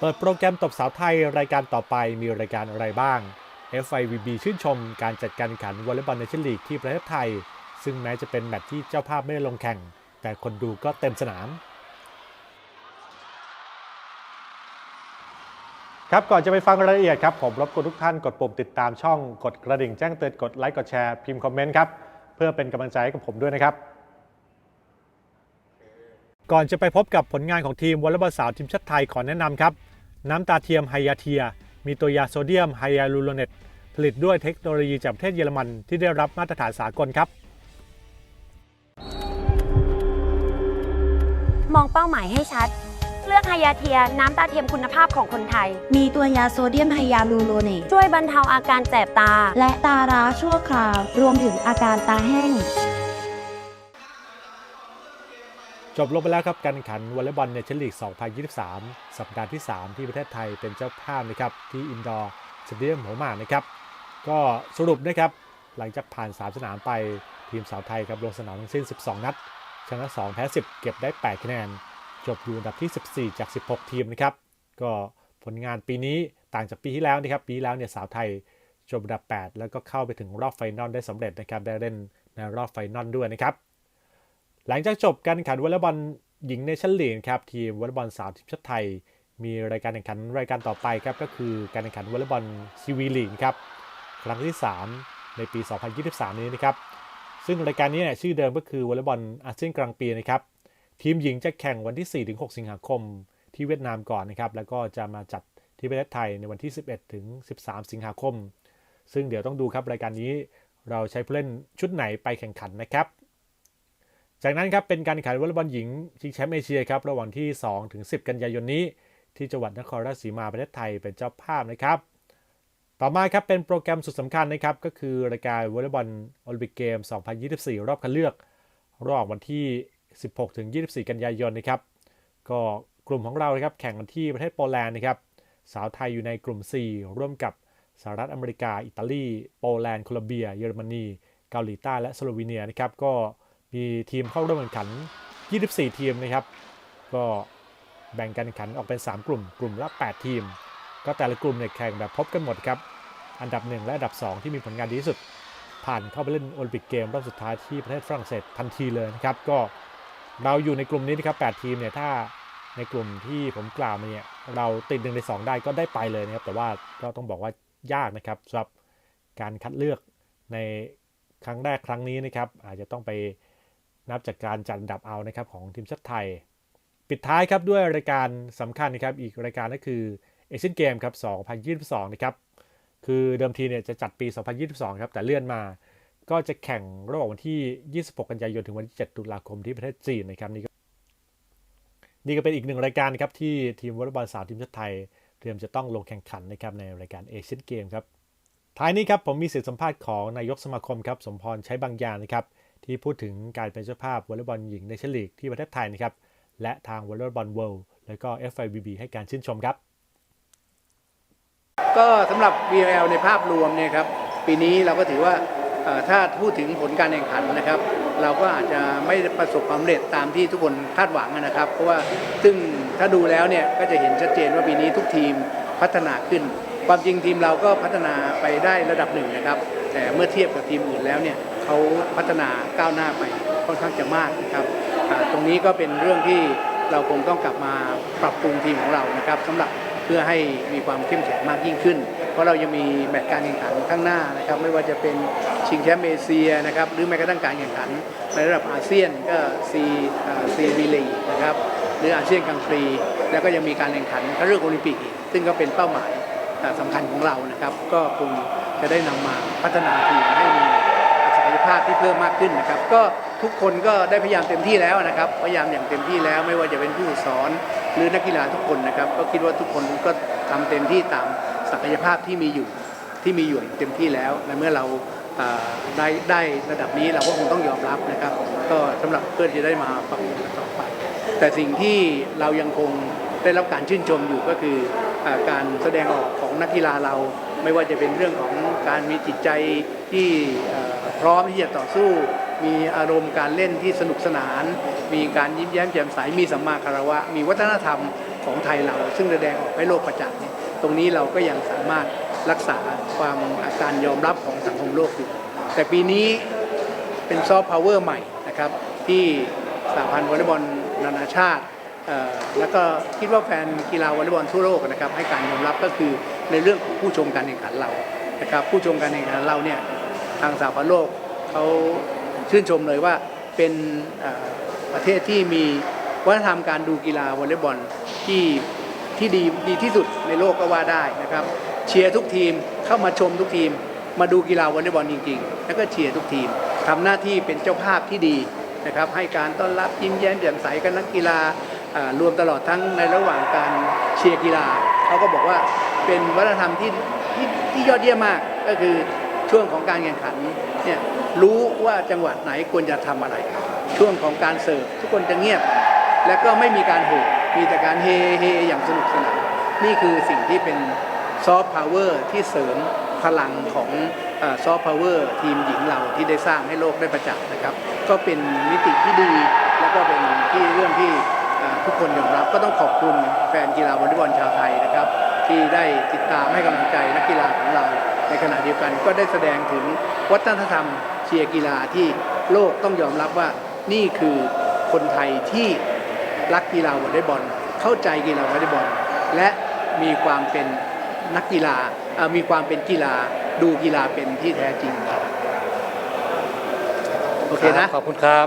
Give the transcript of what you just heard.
เปิดโปรแกรมตบสาวไทยรายการต่อไปมีรายการอะไรบ้าง FIVB ชื่นชมการจัดการแข่งขันวอลเลย์บอลเนชั่นลีกที่ประเทศไทย ซึ่งแม้จะเป็นแมตช์ที่เจ้าภาพไม่ได้ลงแข่ง แต่คนดูก็เต็มสนาม ครับก่อนจะไปฟังรายละเอียดครับ ผมรบกวนทุกท่านกดปุ่มติดตามช่องกดกระดิ่งแจ้งเตือนกดไลค์กดแชร์พิมพ์คอมเมนต์ครับ เพื่อเป็นกำลังใจให้กับผมด้วยนะครับ ก่อนจะไปพบกับผลงานของทีมวอลเลย์บอลสาวทีมชาติไทยขอแนะนำครับ น้ำตาเทียมไฮยาเทีย มีตัวยาโซเดียมไฮยาลูโรเนตผลิตด้วยเทคโนโลยีจากประเทศเยอรมันที่ได้รับมาตรฐานสากลครับ มองเป้าหมายให้ชัด เลือกไฮยาเทียน้ำตาเทียมคุณภาพของคนไทย มีตัวยาโซเดียมไฮยาลูโรเนตช่วยบรรเทาอาการแสบตา และตาร้าชั่วคราว รวมถึงอาการตาแห้ง จบลงไปแล้วครับการแข่งขันวอลเลย์บอลเนชั่นลีก 2023 สัปดาห์ที่ 3 ที่ประเทศไทยเป็นเจ้าภาพนะครับที่อินดอร์สเตเดียมหัวหมากนะครับ ก็สรุปนะครับหลังจากผ่าน 3 สนามไปทีมสาวไทยครับลงสนามทั้งสิ้น 12 นัด ชนะ 2 แพ้ 10 เก็บได้ 8 คะแนน จบอยู่อันดับที่ 14 จาก 16 ทีมนะครับ ก็ผลงานปีนี้ต่างจากปีที่แล้วนะครับ ปีแล้วเนี่ยสาวไทยจบอันดับ 8 แล้วก็เข้าไปถึงรอบไฟนอลได้สำเร็จนะครับ ได้เล่นในรอบไฟนอลด้วยนะครับ หลังจากจบการแข่งขันวอลเลย์บอลหญิงในชั้นลีกครับทีมวอลเลย์บอลสาวทีมชาติไทย มีรายการแข่งขันรายการต่อไปครับก็คือการแข่งขันวอลเลย์บอลซีวีลีกครับครั้งที่ 3 ในปี 2023 นี้นะครับซึ่งรายการนี้เนี่ยชื่อเดิมก็คือวอลเลย์บอลอาเซียนกลางปีนะครับทีมหญิงจะแข่งวันที่ 4-6 สิงหาคมที่เวียดนามก่อนนะครับแล้วก็จะมาจัดที่ประเทศไทยในวันที่ 11 ถึง 13 สิงหาคม ซึ่งเดี๋ยวต้องดูครับรายการนี้เราใช้ผู้เล่นชุดไหนไปแข่งขันนะครับ จากนั้นครับเป็นการแข่งขันวอลเลย์บอลหญิงชิงแชมป์เอเชียครับระหว่างที่ 2 ถึง 10 กันยายนนี้ ที่จังหวัดนครราชสีมาประเทศไทยเป็นเจ้าภาพนะครับ ต่อมาครับเป็นโปรแกรมสุดสำคัญนะครับก็คือรายการวอลเลย์บอลโอลิมปิกเกม 2024 รอบคัดเลือกระหว่างวันที่ 16 ถึง 24 กันยายนนะครับก็กลุ่มของเรานะครับแข่งกันที่ประเทศโปแลนด์นะครับสาวไทยอยู่ในกลุ่ม 4 ร่วมกับสหรัฐอเมริกา อิตาลี โปแลนด์ โคลอมเบีย เยอรมนี เกาหลีใต้และสโลวีเนียนะครับก็ มีทีมเข้าร่วมแข่งขัน 24 ทีมนะครับ ก็แบ่งการแข่งขันออกเป็น 3 กลุ่ม กลุ่มละ 8 ทีม ก็แต่ละกลุ่มเนี่ยแข่งแบบพบกันหมดครับ อันดับ 1 และอันดับ 2 ที่มีผลงานดีที่สุด ผ่านเข้าไปเล่นโอลิมปิกเกมรอบสุดท้ายที่ประเทศฝรั่งเศสทันทีเลยนะครับ ก็เราอยู่ในกลุ่มนี้นะครับ 8 ทีมเนี่ยถ้าในกลุ่มที่ผมกล่าวมาเนี่ยเราติดหนึ่งใน 2 ได้ก็ได้ไปเลยนะครับ แต่ว่าก็ต้องบอกว่ายากนะครับสำหรับการคัดเลือกในครั้งแรกครั้งนี้นะครับ อาจจะต้องไป นับจากการจัดอันดับเอานะครับของทีมชาติไทย ปิดท้ายครับด้วยรายการสำคัญนะครับอีกรายการก็คือเอเชียนเกมครับ 2022 นะครับ คือเดิมทีเนี่ยจะจัดปี 2022 ครับ แต่เลื่อนมา ก็จะแข่งระหว่างวันที่ 26 กันยายน ถึงวันที่ 7 ตุลาคมที่ประเทศจีนนะครับ นี่ก็นี่ก็เป็นอีกหนึ่งรายการนะครับที่ทีมวอลเลย์บอลสาวทีมชาติไทย เตรียมจะต้องลงแข่งขันนะครับในรายการเอเชียนเกมครับ ท้ายนี้ครับผมมีเสียงสัมภาษณ์ของนายกสมาคมครับสมพรใช้บางอย่างนะครับ ที่พูดถึงการเป็นเจ้าภาพวอลเลย์บอลหญิงในเชลีกที่ประเทศไทยนะครับ และทางวอลเลย์บอลเวิลด์แล้วก็ FIVB ให้การชื่นชมครับ ก็สำหรับ VL ในภาพรวมเนี่ยครับปีนี้เราก็ถือว่าถ้าพูดถึงผลการแข่งขันนะครับ เราก็อาจจะไม่ประสบความสำเร็จตามที่ทุกคนคาดหวังนะครับ เพราะว่าซึ่งถ้าดูแล้วเนี่ยก็จะเห็นชัดเจนว่าปีนี้ทุกทีมพัฒนาขึ้น ความจริงทีมเราก็พัฒนาไปได้ระดับหนึ่งนะครับ แต่เมื่อเทียบกับทีมอื่นแล้วเนี่ย เขาพัฒนาก้าวหน้าไปค่อนข้างจะมากนะครับตรงนี้ก็เป็นเรื่องที่เราคงต้องกลับมาปรับปรุงทีมของเรานะครับสำหรับเพื่อให้มีความเข้มแข็งมากยิ่งขึ้น เพราะเรายังมีแมตช์การแข่งขันข้างหน้านะครับไม่ว่าจะเป็นชิงแชมป์เอเชียนะครับหรือแม้กระทั่งการแข่งขันในระดับอาเซียนก็ซีซีวีลีนะครับหรืออาเซียนกลางฟรี แล้วก็ยังมีการแข่งขันคัดเลือกโอลิมปิกอีกซึ่งก็เป็นเป้าหมายอ่าสำคัญของเรานะครับ ก็คงจะได้นำมาพัฒนาทีมให้ ภาพที่เพิ่มมากขึ้นนะครับ ก็ทุกคนก็ได้พยายามเต็มที่แล้วนะครับ พยายามอย่างเต็มที่แล้วไม่ว่าจะเป็นผู้สอนหรือนักกีฬาทุกคนนะครับ ก็คิดว่าทุกคนก็ทำเต็มที่ตามศักยภาพที่มีอยู่ที่มีอยู่เต็มที่แล้วในเมื่อเราได้ได้ระดับนี้เราก็คงต้องยอมรับนะครับ ก็สำหรับเพื่อที่จะได้มาปรับปรุงกันต่อไป แต่สิ่งที่เรายังคงได้รับการชื่นชมอยู่ก็คืออการแสดงออกของนักกีฬาเราไม่ว่าจะเป็นเรื่องของการมีจิตใจ ที่พร้อมที่จะต่อสู้ มีอารมณ์การเล่นที่สนุกสนาน มีการยิ้มแย้มแจ่มใสมีสัมมาคารวะ มีวัฒนธรรมของไทยเรา ซึ่งแสดงออกให้โลกประจักษ์เนี่ยตรงนี้เราก็ยังสามารถรักษาความาการยอมรับของสังคมโลกอยู่ แต่ปีนี้เป็นซอฟต์พาวเวอร์ใหม่นะครับที่สหพันธ์วอลเลย์บอลนานาชาติแล้วก็คิดว่าแฟนกีฬาวอลเลย์บอลทั่วโลกนะครับให้การยอมรับก็คือในเรื่องของผู้ชมการแข่งขันเรานะครับผู้ชมการแข่งขันเราเนี่ย ทางสหพันธ์โลกเขาชื่นชมเลยว่าเป็นประเทศที่มีวัฒนธรรมการดูกีฬาวอลเลย์บอลที่ที่ดีดีที่สุดในโลกก็ว่าได้นะครับ เชียร์ทุกทีมเข้ามาชมทุกทีม มาดูกีฬาวอลเลย์บอลจริง ๆ แล้วก็เชียร์ทุกทีมทำหน้าที่เป็นเจ้าภาพที่ดีนะครับให้การต้อนรับยิ้มแย้มแจ่มใสกับนักกีฬาอ่ารวมตลอดทั้งในระหว่างการเชียร์กีฬาเขาก็บอกว่าเป็นวัฒนธรรมที่ที่ที่ยอดเยี่ยมมากก็คือ ช่วงของการแข่งขันเนี่ยรู้ว่าจังหวัดไหนควรจะทำอะไร ช่วงของการเสิร์ฟทุกคนจะเงียบ และก็ไม่มีการโห่มีแต่การเฮเฮอย่างสนุกสนานนี่คือสิ่งที่เป็นซอฟต์พาวเวอร์ที่เสริมพลังของซอฟต์พาวเวอร์ทีมหญิงเราที่ได้สร้างให้โลกได้ประจักษ์นะครับ ก็เป็นมิติที่ดี แล้วก็เป็นที่เรื่องที่ทุกคนยอมรับก็ต้องขอบคุณแฟนกีฬาวอลเลย์บอลชาวไทยนะครับ ที่ได้ติดตามให้กำลังใจนักกีฬาของเรา ในขณะเดียวกันก็ได้แสดงถึงวัฒนธรรมเชียร์กีฬาที่โลกต้องยอมรับว่านี่คือคนไทยที่รักกีฬาวอลเลย์บอล เข้าใจกีฬาวอลเลย์บอล และมีความเป็นนักกีฬามีความเป็นกีฬาดูกีฬาเป็นที่แท้จริงครับโอเคนะ ขอบคุณครับ